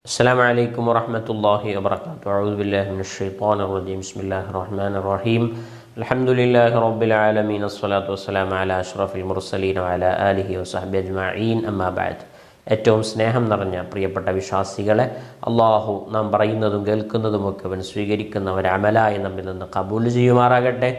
السلام عليكم ورحمة الله وبركاته أعوذ بالله من الشيطان الرجيم بسم الله الرحمن الرحيم الحمد لله رب العالمين الصلاة والسلام على أشرف المرسلين وعلى آله وصحبه أجمعين أما بعد ഏറ്റവും സ്നേഹം നിറഞ്ഞ പ്രിയപ്പെട്ട വിശ്വാസികളെ അള്ളാഹു നാം പറയുന്നതും കേൾക്കുന്നതുമൊക്കെ അവൻ സ്വീകരിക്കുന്ന ഒരമലായി നമ്മിൽ നിന്ന് കബൂൽ ചെയ്യുമാറാകട്ടെ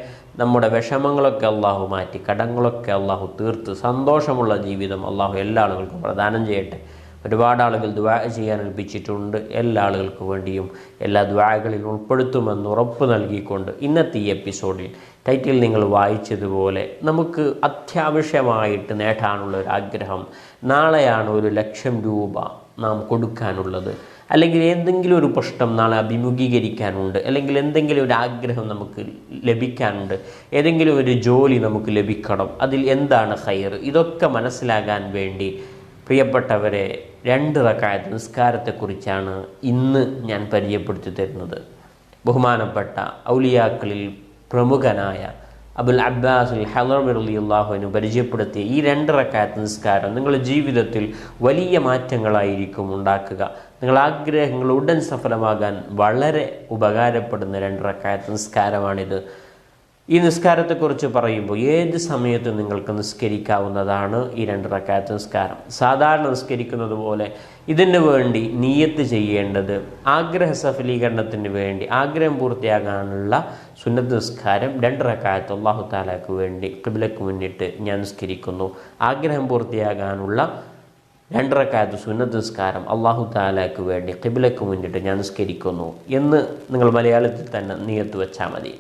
നമ്മുടെ വിഷമങ്ങളൊക്കെ അള്ളാഹു മാറ്റി കടങ്ങളൊക്കെ അള്ളാഹു തീർത്ത് സന്തോഷമുള്ള ജീവിതം അള്ളാഹു എല്ലാ ആളുകൾക്കും പ്രദാനം ചെയ്യട്ടെ ഒരുപാട് ആളുകൾ ദ്വാ ചെയ്യാൻ ഏൽപ്പിച്ചിട്ടുണ്ട്. എല്ലാ ആളുകൾക്ക് വേണ്ടിയും എല്ലാ ദ്വാകളിൽ ഉൾപ്പെടുത്തുമെന്ന് ഉറപ്പ് നൽകിക്കൊണ്ട് ഇന്നത്തെ ഈ എപ്പിസോഡിൽ ടൈറ്റിൽ നിങ്ങൾ വായിച്ചതുപോലെ നമുക്ക് അത്യാവശ്യമായിട്ട് നേടാനുള്ള ഒരു ആഗ്രഹം നാളെയാണ് ഒരു ലക്ഷം രൂപ നാം കൊടുക്കാനുള്ളത്. അല്ലെങ്കിൽ എന്തെങ്കിലും ഒരു പ്രശ്നം നാളെ അഭിമുഖീകരിക്കാനുണ്ട്. അല്ലെങ്കിൽ എന്തെങ്കിലും ഒരു ആഗ്രഹം നമുക്ക് ലഭിക്കാനുണ്ട്. ഏതെങ്കിലും ഒരു ജോലി നമുക്ക് ലഭിക്കണം. അതിൽ എന്താണ് ഹയർ ഇതൊക്കെ മനസ്സിലാകാൻ വേണ്ടി പ്രിയപ്പെട്ടവരെ രണ്ട് റക്കായത്ത് നിസ്കാരത്തെക്കുറിച്ചാണ് ഇന്ന് ഞാൻ പരിചയപ്പെടുത്തി തരുന്നത്. ബഹുമാനപ്പെട്ട ഔലിയാക്കളിൽ പ്രമുഖനായ അബുൽ അബ്ബാസുൽ ഹലർമിറുലി അള്ളാഹുവിന് പരിചയപ്പെടുത്തിയ ഈ രണ്ട് റക്കായത്ത് നിസ്കാരം നിങ്ങളുടെ ജീവിതത്തിൽ വലിയ മാറ്റങ്ങളായിരിക്കും ഉണ്ടാക്കുക. നിങ്ങൾ ആഗ്രഹങ്ങൾ ഉടൻ സഫലമാകാൻ വളരെ ഉപകാരപ്പെടുന്ന രണ്ട് റക്കായത്ത് നിസ്കാരമാണിത്. ഈ നിസ്കാരത്തെക്കുറിച്ച് പറയുമ്പോൾ ഏത് സമയത്ത് നിങ്ങൾക്ക് നിസ്കരിക്കാവുന്നതാണ് ഈ രണ്ട് റക്കാത്ത് നിസ്കാരം? സാധാരണ നിസ്കരിക്കുന്നത് പോലെ ഇതിന് വേണ്ടി നീയത്ത് ചെയ്യേണ്ടത് ആഗ്രഹ സഫലീകരണത്തിന് വേണ്ടി ആഗ്രഹം പൂർത്തിയാകാനുള്ള സുന്നത്ത് നിസ്കാരം രണ്ട് റക്കായത്ത് അള്ളാഹു താലാക്ക് വേണ്ടി കിബിലക്ക് മുന്നിട്ട് ഞാൻ നിസ്കരിക്കുന്നു. ആഗ്രഹം പൂർത്തിയാകാനുള്ള രണ്ടരക്കാലത്ത് സുന്നത്ത് നിസ്കാരം അള്ളാഹു താലാക്ക് വേണ്ടി കിബിലക്ക് മുന്നിട്ട് ഞാൻ നിസ്കരിക്കുന്നു എന്ന് നിങ്ങൾ മലയാളത്തിൽ തന്നെ നീയത്ത് വെച്ചാൽ മതി.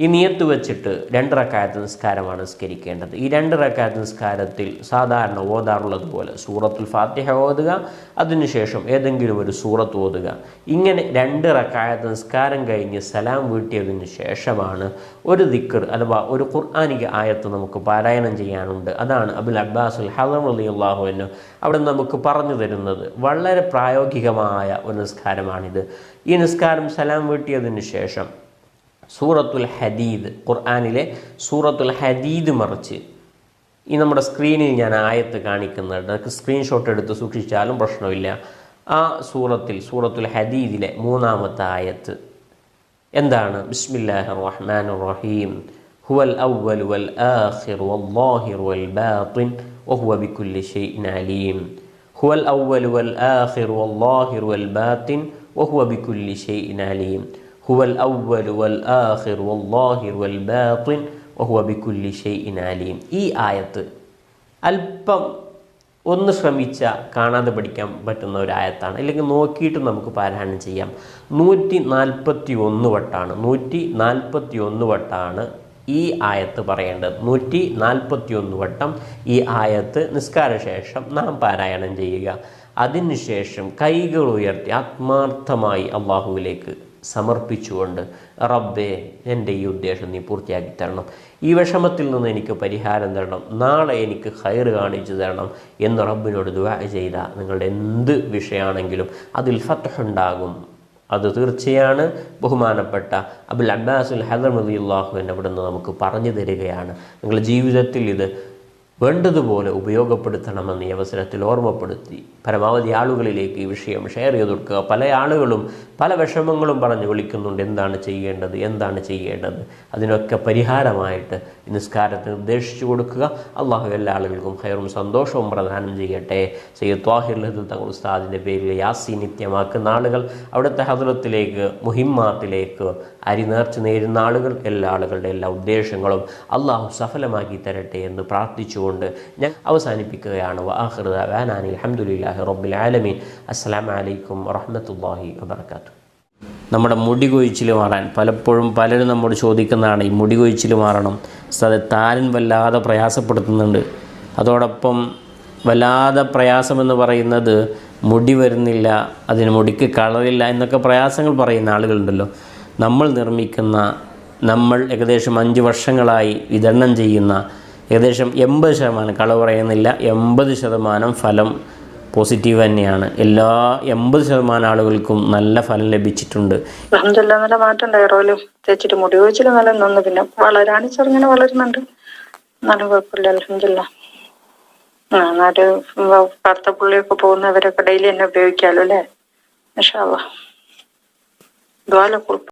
ഈ നിയത്ത് വെച്ചിട്ട് രണ്ട് റക്കായത്ത് നിസ്കാരമാണ് നിസ്കരിക്കേണ്ടത്. ഈ രണ്ട് റക്കായത്ത് നിസ്കാരത്തിൽ സാധാരണ ഓതാറുള്ളത് പോലെ സൂറത്തുൽ ഫാത്തിഹ ഓതുക അതിനുശേഷം ഏതെങ്കിലും ഒരു സൂറത്ത് ഓതുക. ഇങ്ങനെ രണ്ട് റക്കായത്ത് നിസ്കാരം കഴിഞ്ഞ് സലാം വീട്ടിയതിന് ശേഷമാണ് ഒരു ദിക്കർ അഥവാ ഒരു ഖുർആാനിക ആയത്ത് നമുക്ക് പാരായണം ചെയ്യാനുണ്ട്. അതാണ് അബുൽ അബ്ബാസ് ഉൽ ഹലം അലി അള്ളാഹുവിന് അവിടെ നമുക്ക് പറഞ്ഞു തരുന്നത്. വളരെ പ്രായോഗികമായ ഒരു നിസ്കാരമാണിത്. ഈ നിസ്കാരം സലാം വീട്ടിയതിന് ശേഷം സൂറത്തുൽ ഹദീദ് ഖുർആാനിലെ സൂറത്തുൽ ഹദീദ് മറിച്ച്. ഈ നമ്മുടെ സ്ക്രീനിൽ ഞാൻ ആയത്ത് കാണിക്കുന്നുണ്ട്. സ്ക്രീൻഷോട്ട് എടുത്ത് സൂക്ഷിച്ചാലും പ്രശ്നമില്ല. ആ സൂറത്തിൽ സൂറത്തുൽ ഹദീദിലെ മൂന്നാമത്തെ ആയത്ത്. എന്താണ്? ബിസ്മില്ലാഹി റഹ്മാൻ റഹീം ഹുവൽ അവൽ വൽ ആഖിർ വല്ലാഹിർ വൽ ബാത്തിൻ വഹുവ ബികുല്ലി ഷൈഇൻ അലീം. ഹുവൽ അവൽ വൽ ആഖിർ വല്ലാഹിർ വൽ ബാത്തിൻ വഹുവ ബികുല്ലി ഷൈഇൻ അലീം. هو الأول والآخر والظاهر والباطن وهو بكل شيء عليم ഈ ആയത്ത് അല്പം ഒന്ന് ശ്രമിച്ച കാണാതെ പഠിക്കാൻ പറ്റുന്ന ഒരു ആയത്താണ് അല്ലെങ്കിൽ നോക്കിയിട്ട് നമുക്ക് പാരായണം ചെയ്യാം നൂറ്റി നാൽപ്പത്തി ഒന്ന് വട്ടാണ് നൂറ്റി നാൽപ്പത്തി ഒന്ന് വട്ടാണ് ഈ ആയത്ത് പറയേണ്ടത് നൂറ്റി നാൽപ്പത്തി ഒന്ന് വട്ടം ഈ ആയത്ത് നിസ്കാരശേഷം നാം പാരായണം ചെയ്യുക അതിനുശേഷം കൈകൾ ഉയർത്തി ആത്മാർത്ഥമായി അള്ളാഹുവിലേക്ക് സമർപ്പിച്ചുകൊണ്ട് റബ്ബേ എന്റെ ഈ ഉദ്ദേശം നീ പൂർത്തിയാക്കി തരണം. ഈ വിഷമത്തിൽ നിന്ന് എനിക്ക് പരിഹാരം തരണം. നാളെ എനിക്ക് ഹയർ കാണിച്ചു തരണം. എന്ന് റബ്ബിനോട് ദുവാ ചെയ്ത നിങ്ങളുടെ എന്ത് വിഷയമാണെങ്കിലും അതിൽ ഫത്തുണ്ടാകും അത് തീർച്ചയാണ്. ബഹുമാനപ്പെട്ട അബുൽ അബ്ബാസുൽ ഹദർ മതി അള്ളാഹു എന്നെ ഇവിടെ നിന്ന് നമുക്ക് പറഞ്ഞു തരികയാണ്. നിങ്ങളുടെ ജീവിതത്തിൽ ഇത് വേണ്ടതുപോലെ ഉപയോഗപ്പെടുത്തണമെന്ന് ഈ അവസരത്തിൽ ഓർമ്മപ്പെടുത്തി. പരമാവധി ആളുകളിലേക്ക് ഈ വിഷയം ഷെയർ ചെയ്ത് കൊടുക്കുക പല ആളുകളും പല വിഷമങ്ങളും പറഞ്ഞ് വിളിക്കുന്നുണ്ട്. എന്താണ് ചെയ്യേണ്ടത്? എന്താണ് ചെയ്യേണ്ടത്? അതിനൊക്കെ പരിഹാരമായിട്ട് നിസ്കാരത്തിന് നിർദ്ദേശിച്ചു കൊടുക്കുക. അള്ളാഹു എല്ലാ ആളുകൾക്കും ഹയറും സന്തോഷവും പ്രദാനം ചെയ്യട്ടെ. സയ്യദ് ത്വാഹിർ തങ്ങൾ ഉസ്താദിന്റെ പേരിൽ യാസി നിത്യമാക്കുന്ന ആളുകൾ അവിടുത്തെ ഹദ്രത്തിലേക്ക് മുഹിമ്മാത്തിലേക്ക് അരി നേർച്ച നേരുന്ന ആളുകൾ എല്ലാ ആളുകളുടെ എല്ലാ ഉദ്ദേശങ്ങളും അള്ളാഹു സഫലമാക്കി തരട്ടെ എന്ന് പ്രാർത്ഥിച്ചു കൊണ്ട് ഞാൻ അവസാനിപ്പിക്കുകയാണ്. വാഹൃദാനി അലഹമുല്ലാഹി റബ്ബിൽ ആലമീൻ. അസ്സാം വലൈക്കും വറഹമത്തല്ലാഹി വാബർക്കാത്തു നമ്മുടെ മുടി കൊഴിച്ചിൽ മാറാൻ പലപ്പോഴും പലരും നമ്മോട് ചോദിക്കുന്നതാണ് ഈ മുടി കൊഴിച്ചിൽ മാറണം. അത് താരൻ വല്ലാതെ പ്രയാസപ്പെടുത്തുന്നുണ്ട്. അതോടൊപ്പം വല്ലാതെ പ്രയാസമെന്ന് പറയുന്നത് മുടി വരുന്നില്ല അതിന് മുടിക്ക് കളറില്ല എന്നൊക്കെ പ്രയാസങ്ങൾ പറയുന്ന ആളുകളുണ്ടല്ലോ. നമ്മൾ നിർമ്മിക്കുന്ന നമ്മൾ ഏകദേശം അഞ്ച് വർഷങ്ങളായി വിതരണം ചെയ്യുന്ന ഏകദേശം എൺപത് ശതമാനം കളവ് പറയുന്നില്ല. എൺപത് ശതമാനം ഫലം പോസിറ്റീവ് തന്നെയാണ്. എല്ലാ എൺപത് ശതമാനം ആളുകൾക്കും നല്ല ഫലം ലഭിച്ചിട്ടുണ്ട്. മാറ്റം മുടി നല്ല പിന്നെ വളരുന്നുണ്ട്. നല്ല പോകുന്നവരൊക്കെ ഡെയിലി തന്നെ ഉപയോഗിക്കാലോ അല്ലേ? ഇൻഷാ അല്ലാ ദ്വാല കൊടുക്കും